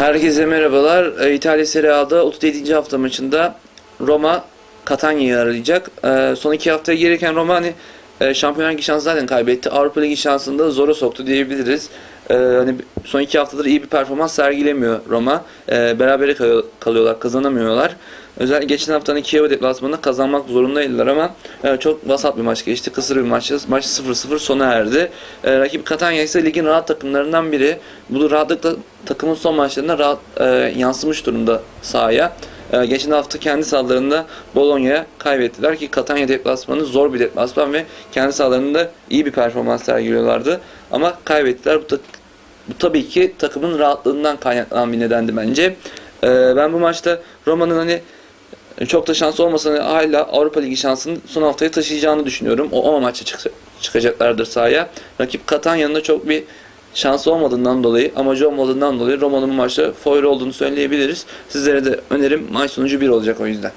Herkese merhabalar. Ee, İtalya Serie A'da 37. hafta maçında Roma Catania'yı arayacak. Ee, Son iki haftaya gelirken Roma hani e, Şampiyonlar şansı zaten kaybetti. Avrupa Ligi şansını da zora soktu diyebiliriz. Ee, Hani son iki haftadır iyi bir performans sergilemiyor Roma. Ee, Berabere kalıyor- kalıyorlar, kazanamıyorlar. Özellikle geçen haftanın Kiev deplasmanında kazanmak zorundaydılar ama e, çok vasat bir maç geçti. Kısır bir maç. Maç 0-0 sona erdi. E, rakip Catania ise ligin rahat takımlarından biri. Bu rahatlıkla takımın son maçlarında rahat e, yansımış durumda sahaya. E, geçen hafta kendi sahalarında Bologna'ya kaybettiler ki Catania deplasmanı zor bir deplasman ve kendi sahalarında iyi bir performans sergiliyorlardı. Ama kaybettiler. Bu, bu tabii ki takımın rahatlığından kaynaklanan bir nedendi bence. E, ben bu maçta Roma'nın hani çok da şans olmasa hala Avrupa Ligi şansını son haftaya taşıyacağını düşünüyorum. O, o maçta çık- çıkacaklardır sahaya. Rakip Catania'nın da çok bir şansı olmadığından dolayı, amacı olmadığından dolayı Roma'nın maçta favori olduğunu söyleyebiliriz. Sizlere de önerim maç sonucu 1 olacak o yüzden.